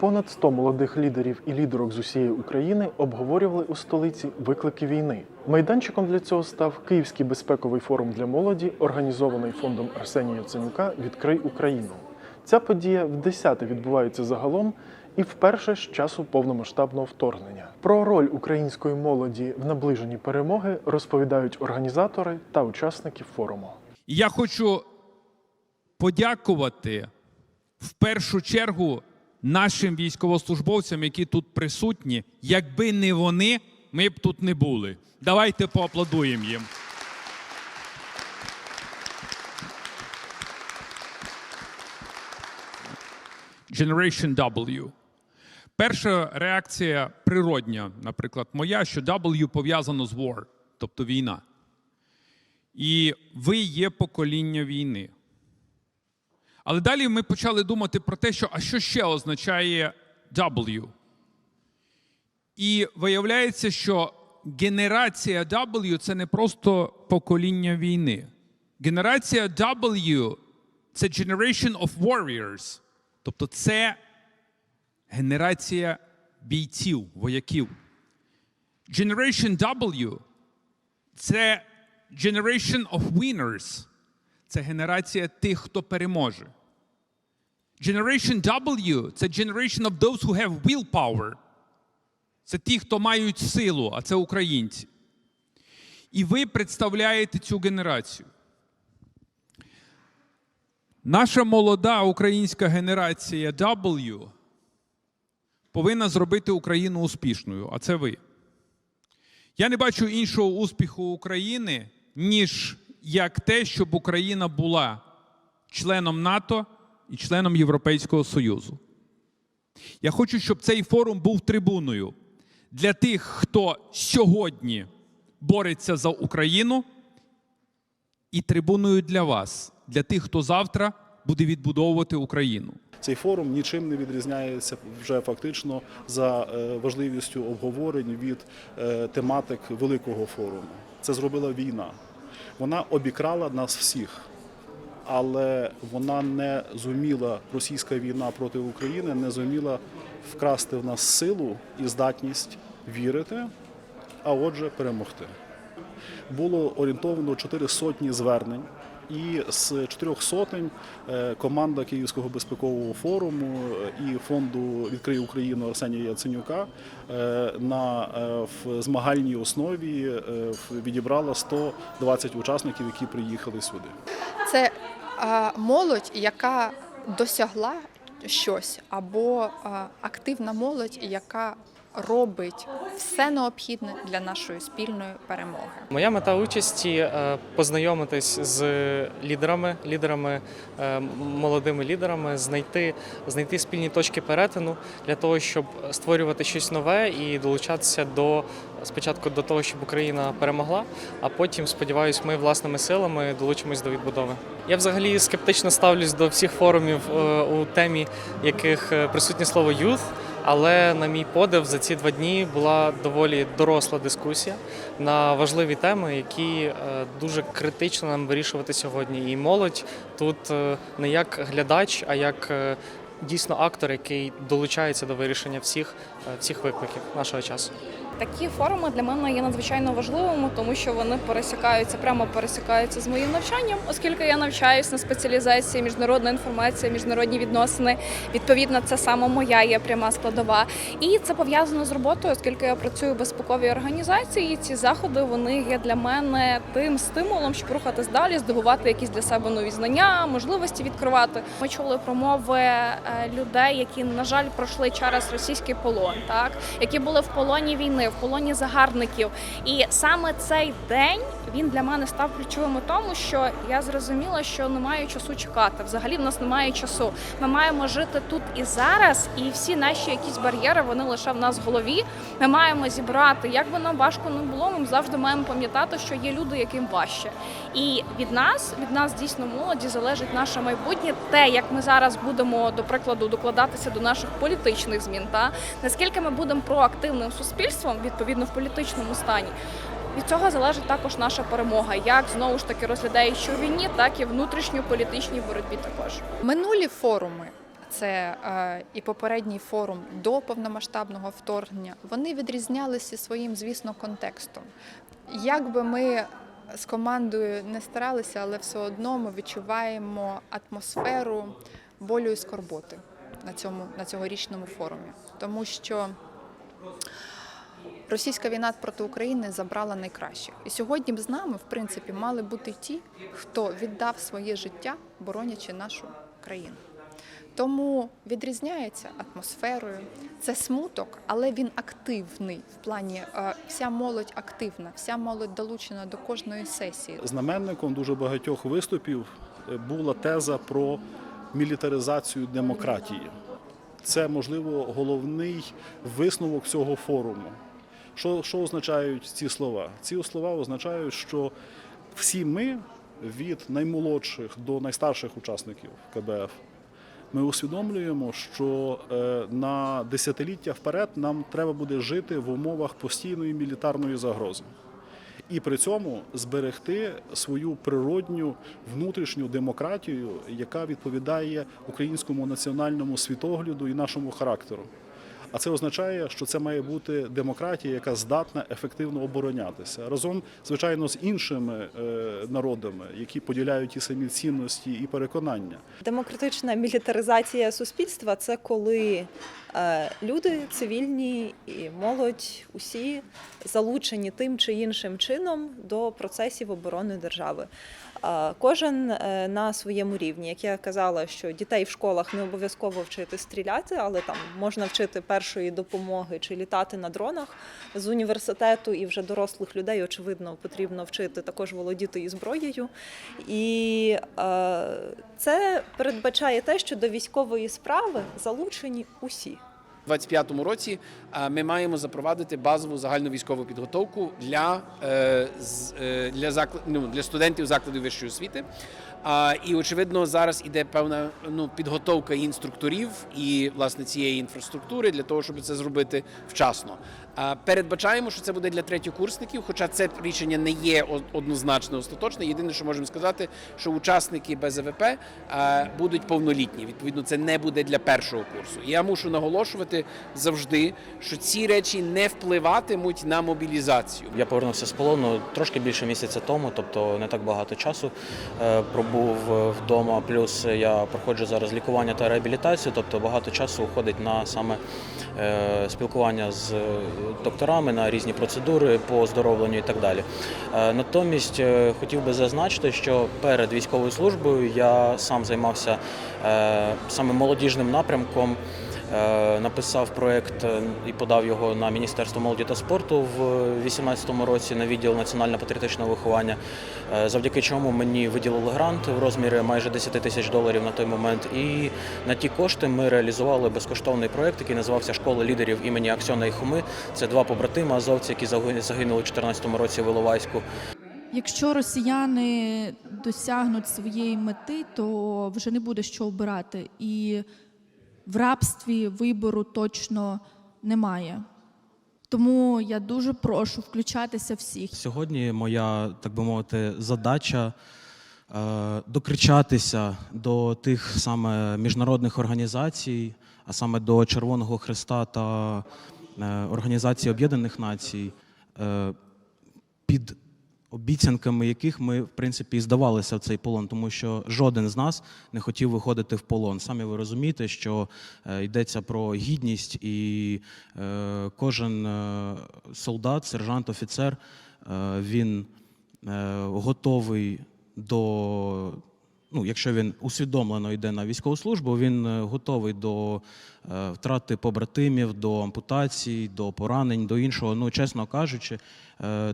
Понад 100 молодих лідерів і лідерок з усієї України обговорювали у столиці виклики війни. Майданчиком для цього став Київський безпековий форум для молоді, організований фондом Арсенія Яценюка Відкрий Україну. Ця подія в десяте відбувається загалом і вперше з часу повномасштабного вторгнення. Про роль української молоді в наближенні перемоги розповідають організатори та учасники форуму. Я хочу подякувати в першу чергу нашим військовослужбовцям, які тут присутні. Якби не вони, ми б тут не були. Давайте поаплодуємо їм. Generation W. Перша реакція природня, наприклад, моя, що W пов'язано з war, тобто війна. І ви є покоління війни. Але далі ми почали думати про те, що а що ще означає W? І виявляється, що генерація W це не просто покоління війни. Генерація W це Generation of Warriors. Тобто це генерація бійців, вояків. Generation W це Generation of Winners. Це генерація тих, хто переможе. Generation W це generation of those who have willpower. Це ті, хто мають силу, а це українці. І ви представляєте цю генерацію. Наша молода українська генерація W повинна зробити Україну успішною, а це ви. Я не бачу іншого успіху України, ніж як те, щоб Україна була членом НАТО і членом Європейського Союзу. Я хочу, щоб цей форум був трибуною для тих, хто сьогодні бореться за Україну, і трибуною для вас, для тих, хто завтра буде відбудовувати Україну. Цей форум нічим не відрізняється вже фактично за е, важливістю обговорень від е, тематик великого форуму. Це зробила війна. Вона обікрала нас всіх, але вона не зуміла, російська війна проти України не зуміла вкрасти в нас силу і здатність вірити, а отже, перемогти. Було орієнтовано чотири сотні звернень. І з чотирьох сотень е, команда Київського безпекового форуму е, і фонду Відкрий Україну Арсенія Яценюка е, на в змагальній основі відібрала 120 учасників, які приїхали сюди. Це молодь, яка досягла щось, або активна молодь, яка робить все необхідне для нашої спільної перемоги. Моя мета участі е, познайомитись з лідерами, лідерами, е, молодими лідерами, знайти, знайти спільні точки перетину для того, щоб створювати щось нове і долучатися до спочатку до того, щоб Україна перемогла, а потім, сподіваюся, ми власними силами долучимось до відбудови. Я взагалі скептично ставлюсь до всіх форумів е, у темі, яких присутнє слово «youth», але на мій подив за ці два дні була доволі доросла дискусія на важливі теми, які е, дуже критично нам вирішувати сьогодні. І молодь тут е, не як глядач, а як е, дійсно актор, який долучається до вирішення всіх, всіх викликів нашого часу. Такі форуми для мене є надзвичайно важливими, тому що вони пересікаються, прямо пересікаються з моїм навчанням, оскільки я навчаюся на спеціалізації міжнародна інформація, міжнародні відносини. Відповідно, це саме моя є пряма складова. І це пов'язано з роботою, оскільки я працюю в безпековій організації. Ці заходи вони є для мене тим стимулом, щоб рухатись далі, здобувати якісь для себе нові знання, можливості відкривати. Ми чули промови е, людей, які на жаль пройшли через російський полон, так які були в полоні війни, в полоні загарбників. І саме цей день він для мене став ключовим у тому, що я зрозуміла, що немає часу чекати. Взагалі в нас немає часу. Ми маємо жити тут і зараз, і всі наші якісь бар'єри вони лише в нас в голові. Ми маємо зібрати. Як би нам важко не було, ми завжди маємо пам'ятати, що є люди, яким важче. І від нас, від нас дійсно молоді, залежить наше майбутнє, те, як ми зараз будемо, до прикладу, докладатися до наших політичних змін, та наскільки ми будемо проактивним суспільством, відповідно в політичному стані. Від цього залежить також наша перемога, як знову ж таки розглядаючи у війні, так і внутрішньополітичній боротьбі також. Минулі форуми це е, і попередній форум до повномасштабного вторгнення, вони відрізнялися своїм, звісно, контекстом. Як би ми з командою не старалися, але все одно ми відчуваємо атмосферу болю і скорботи на цьому на цьогорічному форумі, тому що російська війна проти України забрала найкращих. І сьогодні б з нами, в принципі, мали бути ті, хто віддав своє життя, боронячи нашу країну. Тому відрізняється атмосферою. Це смуток, але він активний в плані е, вся молодь активна, вся молодь долучена до кожної сесії. Знаменником дуже багатьох виступів е, була теза про мілітаризацію демократії. Це, можливо, головний висновок цього форуму. Що, що означають ці слова? Ці слова означають, що всі ми, від наймолодших до найстарших учасників КБФ, ми усвідомлюємо, що е, на десятиліття вперед нам треба буде жити в умовах постійної мілітарної загрози. І при цьому зберегти свою природню внутрішню демократію, яка відповідає українському національному світогляду і нашому характеру. А це означає, що це має бути демократія, яка здатна ефективно оборонятися разом, звичайно, з іншими е, народами, які поділяють ті самі цінності і переконання. Демократична мілітаризація суспільства це коли е, люди цивільні і молодь усі залучені тим чи іншим чином до процесів оборони держави. Е, Кожен на своєму рівні. Як я казала, що дітей в школах не обов'язково вчити стріляти, але там можна вчити першої допомоги чи літати на дронах з університету, і вже дорослих людей, очевидно, потрібно вчити також володіти і зброєю. І е, це передбачає те, що до військової справи залучені усі. У 25-му році е, ми маємо запровадити базову загальну військову підготовку для, е, е, для, заклад, ну, для студентів закладів вищої освіти. І очевидно, зараз іде певна ну, підготовка інструкторів і власне цієї інфраструктури для того, щоб це зробити вчасно. Передбачаємо, що це буде для третьокурсників, хоча це рішення не є однозначно остаточне. Єдине, що можемо сказати, що учасники БЗВП будуть повнолітні. Відповідно, це не буде для першого курсу. Я мушу наголошувати завжди, що ці речі не впливатимуть на мобілізацію. Я повернувся з полону трошки більше місяця тому, тобто не так багато часу е, пробув вдома. Плюс я проходжу зараз лікування та реабілітацію, тобто багато часу уходить на саме е, спілкування з е, докторами на різні процедури по оздоровленню і так далі. Натомість хотів би зазначити, що перед військовою службою я сам займався саме молодіжним напрямком. Е, Написав проект е, і подав його на Міністерство молоді та спорту в 2018 році на відділ національно-патріотичного виховання, е, завдяки чому мені виділили грант в розмірі майже 10 тисяч доларів на той момент. І на ті кошти ми реалізували безкоштовний проект, який називався Школа лідерів імені Аксьона і Хуми. Це два побратима азовці, які загинули у 2014 році в Іловайську. Якщо росіяни досягнуть своєї мети, то вже не буде що обирати. І в рабстві вибору точно немає. Тому я дуже прошу включатися всіх. Сьогодні моя, так би мовити, задача е, докричатися до тих саме міжнародних організацій, а саме до Червоного Христа та е, Організації Об'єднаних Націй, е, під обіцянками яких ми, в принципі, і здавалися в цей полон, тому що жоден з нас не хотів виходити в полон. Самі ви розумієте, що е, йдеться про гідність, і е, кожен е, солдат, сержант, офіцер, він готовий до. Ну, якщо він усвідомлено йде на військову службу, він готовий до втрати побратимів, до ампутацій, до поранень, до іншого. Ну, чесно кажучи,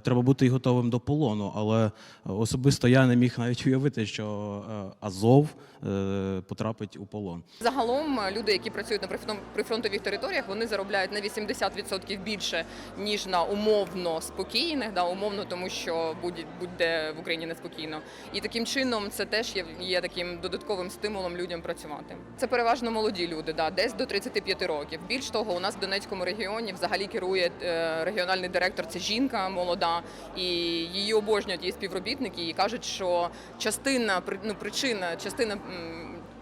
треба бути і готовим до полону. Але особисто я не міг навіть уявити, що е, Азов е, потрапить у полон. Загалом е, люди, які працюють на прифрон- прифронтових територіях, вони заробляють на 80% більше ніж на умовно спокійних, да умовно, тому що будь- будь-де в Україні неспокійно. І таким чином це теж є, є таким додатковим стимулом людям працювати. Це переважно молоді люди, да, десь до 35 років. Більш того, у нас в Донецькому регіоні взагалі керує е, регіональний директор. Це жінка молода, і її обожнюють її співробітники і кажуть, що частина ну, причина, частина.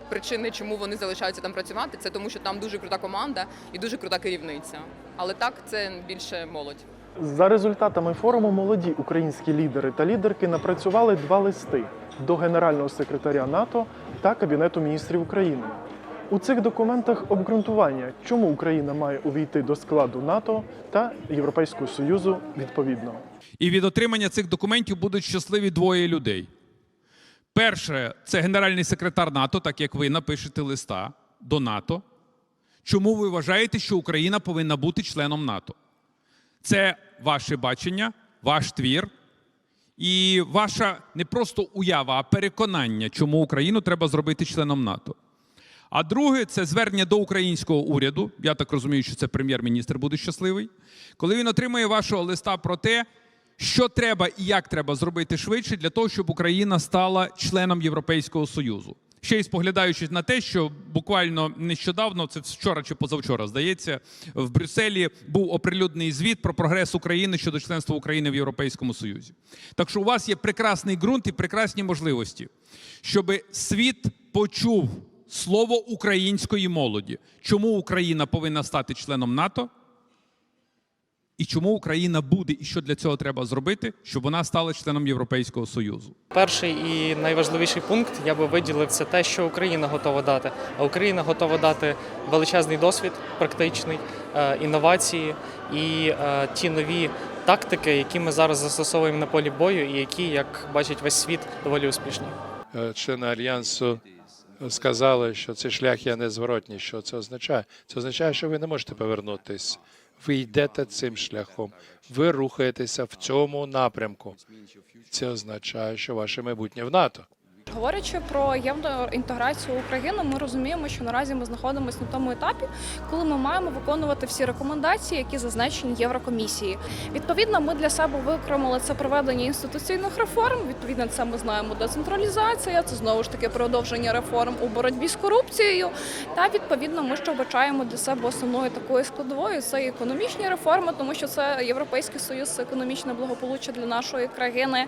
причини, чому вони залишаються там працювати, це тому, що там дуже крута команда і дуже крута керівниця. Але так, це більше молодь. За результатами форуму молоді українські лідери та лідерки напрацювали два листи до генерального секретаря НАТО та Кабінету міністрів України. У цих документах обґрунтування, чому Україна має увійти до складу НАТО та Європейського Союзу відповідно. І від отримання цих документів будуть щасливі двоє людей. Перше, це генеральний секретар НАТО, так як ви напишете листа до НАТО. Чому ви вважаєте, що Україна повинна бути членом НАТО? Це ваше бачення, ваш твір і ваша не просто уява, а переконання, чому Україну треба зробити членом НАТО. А друге це звернення до українського уряду. Я так розумію, що це прем'єр-міністр буде щасливий. Коли він отримує вашого листа про те, що треба і як треба зробити швидше для того, щоб Україна стала членом Європейського Союзу. Ще й споглядаючи на те, що буквально нещодавно, це вчора чи позавчора, здається, в Брюсселі був оприлюднений звіт про прогрес України щодо членства України в Європейському Союзі. Так що у вас є прекрасний ґрунт і прекрасні можливості, щоб світ почув слово української молоді, чому Україна повинна стати членом НАТО. І чому Україна буде, і що для цього треба зробити, щоб вона стала членом Європейського Союзу? Перший і найважливіший пункт я би виділив це те, що Україна готова дати. А Україна готова дати величезний досвід, практичний, е, інновації і е, ті нові тактики, які ми зараз застосовуємо на полі бою, і які, як бачить весь світ, доволі успішні. Е, члени альянсу сказали, що цей шлях є незворотній. Що це означає? Це означає, що ви не можете повернутись. Ви йдете цим шляхом, ви рухаєтеся в цьому напрямку. Це означає, що ваше майбутнє в НАТО. Говорячи про євроінтеграцію України, ми розуміємо, що наразі ми знаходимося на тому етапі, коли ми маємо виконувати всі рекомендації, які зазначені Єврокомісії. Відповідно, ми для себе викремили це проведення інституційних реформ. Відповідно, це ми знаємо децентралізація, це знову ж таки продовження реформ у боротьбі з корупцією. Та відповідно, ми ще вбачаємо для себе основною такою складовою це економічні реформи, тому що це європейський союз, економічне благополуччя для нашої країни.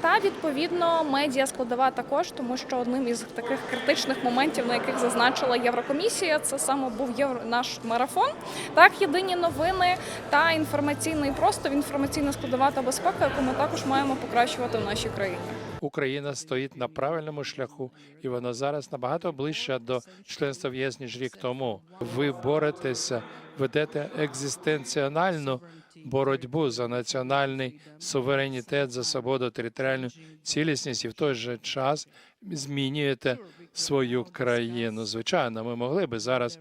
Та відповідно медіа складова також, тому що одним із таких критичних моментів, на яких зазначила Єврокомісія, це саме був євро наш марафон. Так, єдині новини та інформаційний простор, інформаційна складова та безпека, яку ми також маємо покращувати в нашій країні. Україна стоїть на правильному шляху, і вона зараз набагато ближче до членства в ЄС, ніж рік тому. Ви боретеся, ведете екзистенціональну боротьбу за національний суверенітет, за свободу, територіальну цілісність, і в той же час змінюєте свою країну. Звичайно, ми могли би зараз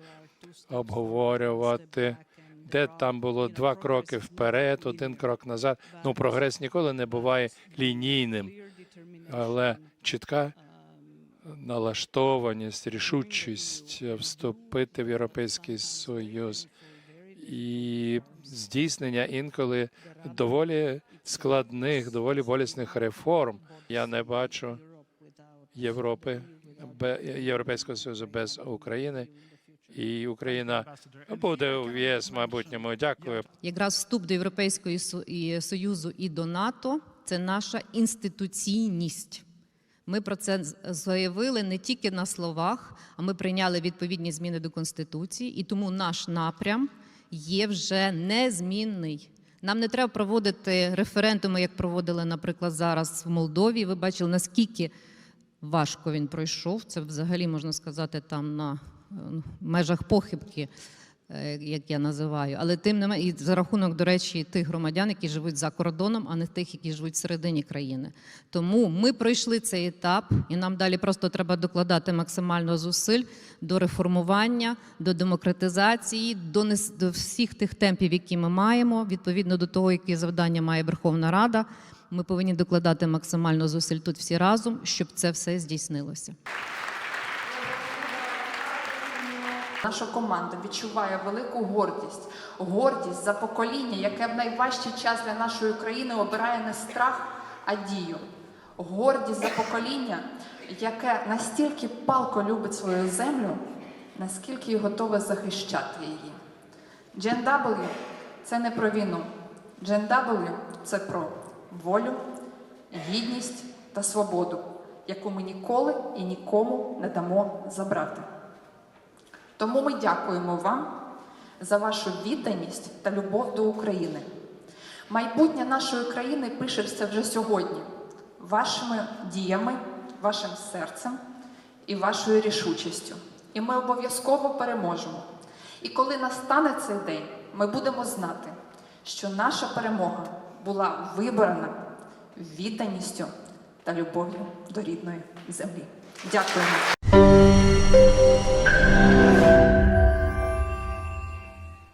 обговорювати. Де там було два кроки вперед, один крок назад. Ну, прогрес ніколи не буває лінійним, але чітка налаштованість, рішучість вступити в Європейський Союз і здійснення інколи доволі складних, доволі болісних реформ. Я не бачу Європи Європейського Союзу без України. І Україна буде в ЄС в майбутньому. Дякую. Якраз вступ до Європейського Союзу і до НАТО це наша інституційність. Ми про це заявили не тільки на словах, а ми прийняли відповідні зміни до Конституції, і тому наш напрям є вже незмінний. Нам не треба проводити референдуми, як проводили, наприклад, зараз в Молдові. Ви бачили, наскільки важко він пройшов. Це взагалі можна сказати там на е, межах похибки, як я називаю. Але тим не менше, і за рахунок, до речі, тих громадян, які живуть за кордоном, а не тих, які живуть всередині країни. Тому ми пройшли цей етап, і нам далі просто треба докладати максимально зусиль до реформування, до демократизації, до, нес- до всіх тих темпів, які ми маємо, відповідно до того, які завдання має Верховна Рада. Ми повинні докладати максимально зусиль тут всі разом, щоб це все здійснилося. Наша команда відчуває велику гордість, гордість за покоління, яке в найважчий час для нашої країни обирає не страх, а дію. Гордість за покоління, яке настільки палко любить свою землю, наскільки й готове захищати її. Gen – це не про війну. Gen – це про волю, гідність та свободу. яку ми ніколи і нікому не дамо забрати. Тому ми дякуємо вам за вашу відданість та любов до України. Майбутнє нашої країни пишеться вже сьогодні, вашими діями, вашим серцем і вашою рішучістю. І ми обов'язково переможемо. І коли настане цей день, ми будемо знати, що наша перемога була вибрана відданістю та любов'ю до рідної землі. Дякуємо.